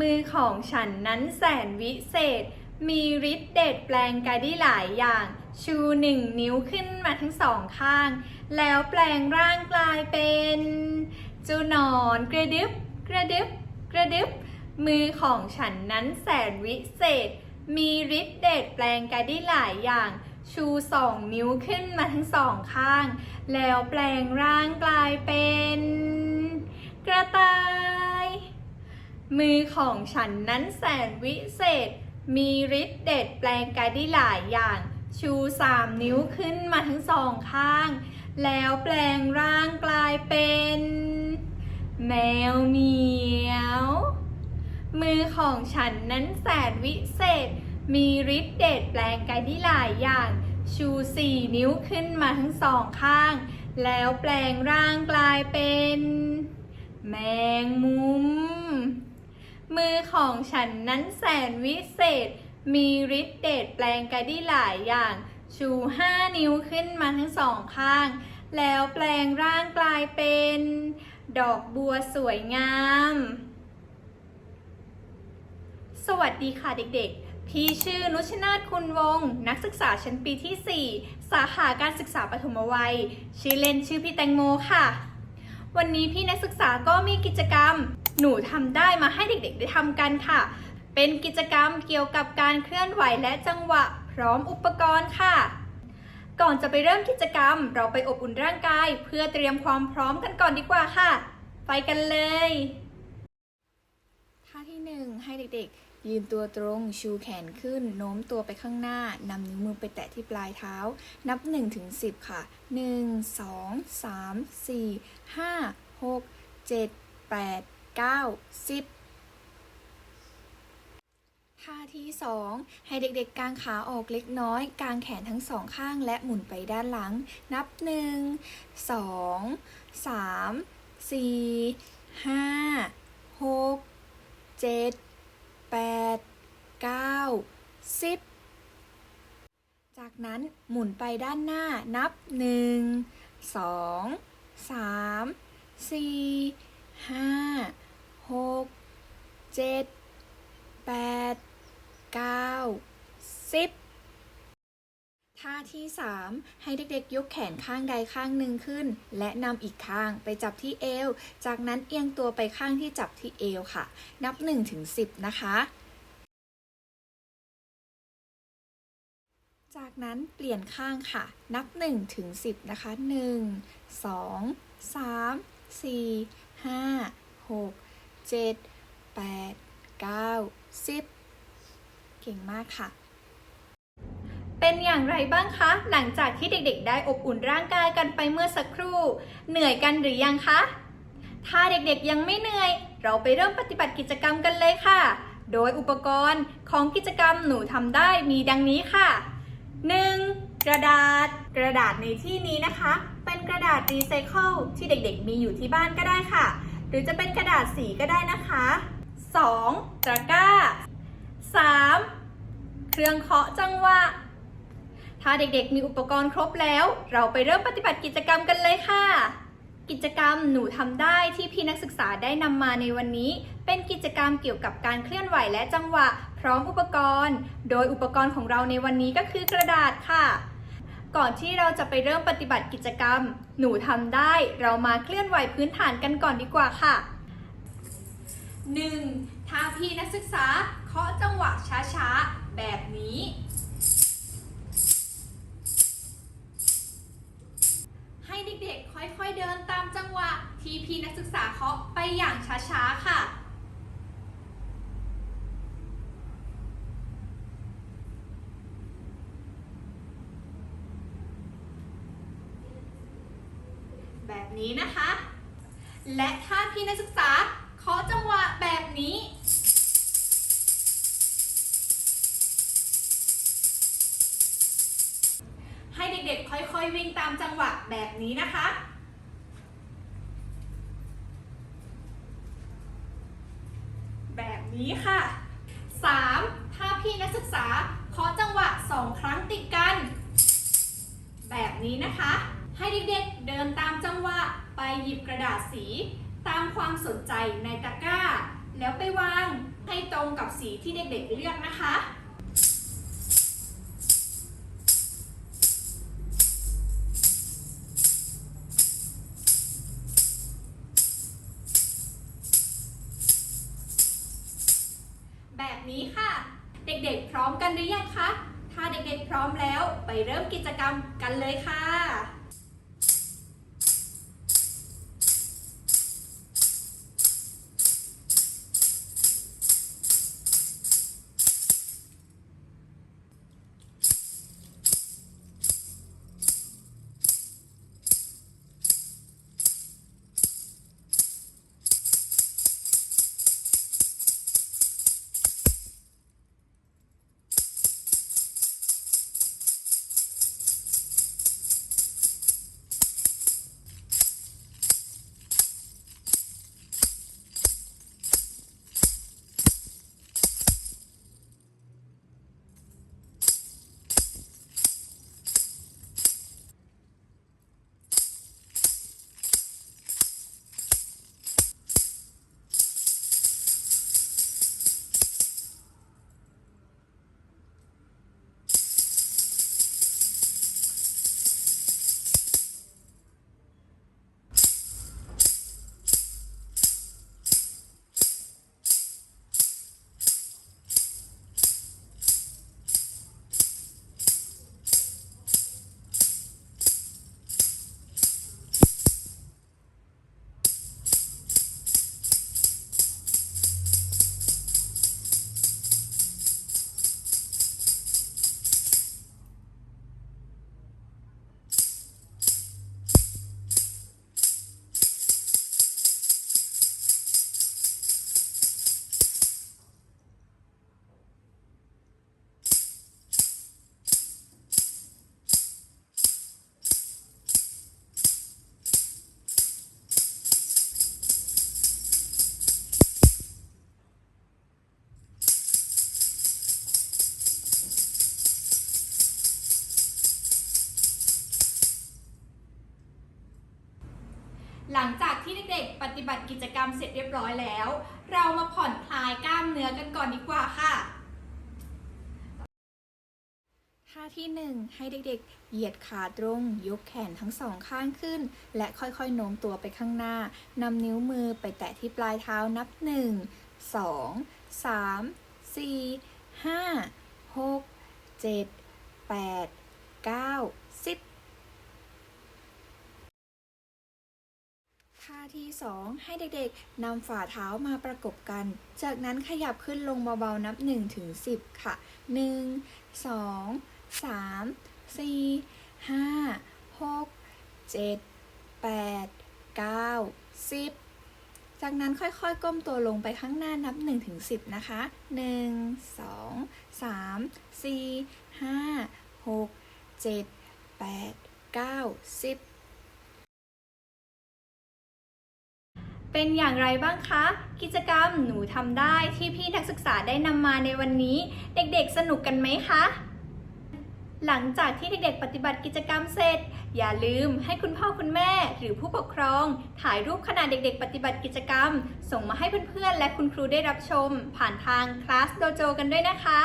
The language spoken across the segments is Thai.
มือของฉันนั้นแสนวิเศษ มีฤทธิ์เดชแปลงกายได้หลายอย่าง ชูหนึ่งนิ้วขึ้นมาทั้งสองข้าง แล้วแปลงร่างกลายเป็นเจูหนอนกระดึบกระดึบกระดึบมือของฉันนั้นแสนวิเศษ มีฤทธิ์เดชแปลงกายได้หลายอย่าง ชูสองนิ้วขึ้นมาทั้งสองข้าง แล้วแปลงร่างกลายเป็น กระต่าย มือของฉันนั้นแสนวิเศษ มีฤทธิ์เดชแปลงกายได้หลายอย่าง ชูสามนิ้วขึ้นมาทั้งสองข้าง แล้วแปลงร่างกลายเป็น แมวเหมียว มือของฉันนั้นแสนวิเศษ มีฤทธิ์เดชแปลงกายได้หลายอย่าง ชูสี่นิ้วขึ้นมาทั้งสองข้าง แล้วแปลงร่างกลายเป็น แมงมุม มือของฉันนั้นแสนวิเศษ มีฤทธิ์เดชแปลงกายได้หลายอย่าง ชูห้านิ้วขึ้นมาทั้งสองข้าง แล้วแปลงร่างกลายเป็น ดอกบัวสวยงาม สวัสดีค่ะเด็ก ๆพี่ชื่อนุชนาธคุณวงศ์นักศึกษาชั้นปีที่ 4 สาขาการศึกษาปฐมวัย ชื่อเล่นชื่อพี่แตงโมค่ะ วันนี้พี่นักศึกษาก็มีกิจกรรม หนูทำได้มาให้เด็กๆ ได้ทำกันค่ะ เป็นกิจกรรมเกี่ยวกับการเคลื่อนไหวและจังหวะ พร้อมอุปกรณ์ค่ะ ก่อนจะไปเริ่มกิจกรรม เราไปอบอุ่นร่างกาย เพื่อเตรียมความพร้อมกันก่อนดีกว่าค่ะ ไปกันเลยท่าที่หนึ่งให้เด็กๆ ยืนตัวตรงชูแขนขึ้น โน้มตัวไปข้างหน้านำนิ้วมือไปแตะที่ปลายเท้า นับ1ถึง10 ค่ะ 1 2 3 4 5 6 7 8 เก้าสิบท่าที่ 2 ให้เด็กๆกางขาออกเล็กน้อย กางแขนทั้งสองข้างและหมุนไปด้านหลัง นับ 1 2 3 4 5 6 7 8 9 10 จากนั้นหมุนไปด้านหน้านับ 1 2 3 4 5 จ็ดแปดเก้าสิบท่าที่ 3 ให้เด็กๆ ยกแขนข้างใดข้างหนึ่งขึ้น และนำอีกข้างไปจับที่เอว จากนั้นเอียงตัวไปข้างที่จับที่เอวค่ะ นับ1ถึง10 นะคะ จากนั้นเปลี่ยนข้างค่ะ นับ1ถึง10 นะคะ 1 2 3 4 5 6 7 8 9 10 เก่งมากค่ะ เป็นอย่างไรบ้างคะ หลังจากที่เด็กๆ ได้อบอุ่นร่างกายกันไปเมื่อสักครู่ เหนื่อยกันหรือยังคะ ถ้าเด็กๆยังไม่เหนื่อย เราไปเริ่มปฏิบัติกิจกรรมกันเลยค่ะ โดยอุปกรณ์ของกิจกรรมหนูทำได้มีดังนี้ค่ะ 1. กระดาษ กระดาษในที่นี้นะคะ เป็นกระดาษรีไซเคิลที่เด็กๆ มีอยู่ที่บ้านก็ได้ค่ะ หรือจะเป็นกระดาษสีก็ได้นะคะ 2. ตะกร้า 3. เครื่องเคาะจังหวะ ถ้าเด็กๆมีอุปกรณ์ครบแล้ว เราไปเริ่มปฏิบัติกิจกรรมกันเลยค่ะ กิจกรรมหนูทำได้ที่พี่นักศึกษาได้นำมาในวันนี้ เป็นกิจกรรมเกี่ยวกับการเคลื่อนไหวและจังหวะ พร้อมอุปกรณ์ โดยอุปกรณ์ของเราในวันนี้ก็คือกระดาษค่ะก่อนที่เราจะไปเริ่มปฏิบัติกิจกรรม หนูทำได้ เรามาเคลื่อนไหวพื้นฐานกันก่อนดีกว่าค่ะ 1. ถ้าพี่นักศึกษาเคาะจังหวะช้าๆ แบบนี้ ให้เด็กๆ ค่อยๆเดินตามจังหวะที่พี่นักศึกษาเคาะไปอย่างช้าๆ ค่ะแบบนี้นะคะ และถ้าพี่นักศึกษาเคาะจังามจังหวะแบบนี้นะคะ แบบนี้ค่ะ 3. ถ้าพี่นักศึกษาเคาะจังหวะ 2 ครั้งติดกัน แบบนี้นะคะ ให้เด็กๆเดินตามจังหวะไปหยิบกระดาษสี ตามความสนใจในตะกร้า แล้วไปวางให้ตรงกับสีที่เด็กๆเลือกนะคะ กันหรือยังคะ ถ้าเด็กๆพร้อมแล้ว ไปเริ่มกิจกรรมกันเลยค่ะ หลังจากที่เด็กๆ ปฏิบัติกิจกรรมเสร็จเรียบร้อยแล้ว เรามาผ่อนคลายกล้ามเนื้อกันก่อนดีกว่าค่ะท่าที่ 1 ให้เด็กๆ เหยียดขาตรง ยกแขนทั้งสองข้างขึ้น และค่อยๆ โน้มตัวไปข้างหน้านำนิ้วมือไปแตะที่ปลายเท้านับ 1 2 3 4 5 6 7 8 9 10 ท่าที่ 2 ให้เด็กๆนำฝ่าเท้ามาประกบกัน จากนั้นขยับขึ้นลงเบาๆนับ1ถึง10 ค่ะ 1 2 3 4 5 6 7 8 9 10 จากนั้นค่อยๆ ก้มตัวลงไปข้างหน้านับ1ถึง10 นะคะ 1 2 3 4 5 6 7 8 9 10 เป็นอย่างไรบ้างคะ กิจกรรมหนูทำได้ที่พี่นักศึกษาได้นำมาในวันนี้ เด็กๆสนุกกันไหมคะ หลังจากที่เด็กๆ ปฏิบัติกิจกรรมเสร็จ อย่าลืมให้คุณพ่อคุณแม่หรือผู้ปกครอง ถ่ายรูปขณะเด็กๆ ปฏิบัติกิจกรรม ส่งมาให้เพื่อนๆ และคุณครูได้รับชม ผ่านทางคลาสโดโจกันด้วยนะคะ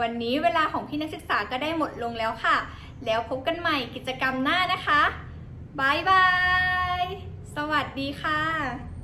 วันนี้เวลาของพี่นักศึกษาก็ได้หมดลงแล้วค่ะ แล้วพบกันใหม่กิจกรรมหน้านะคะบายบาย วัสดีค่ะ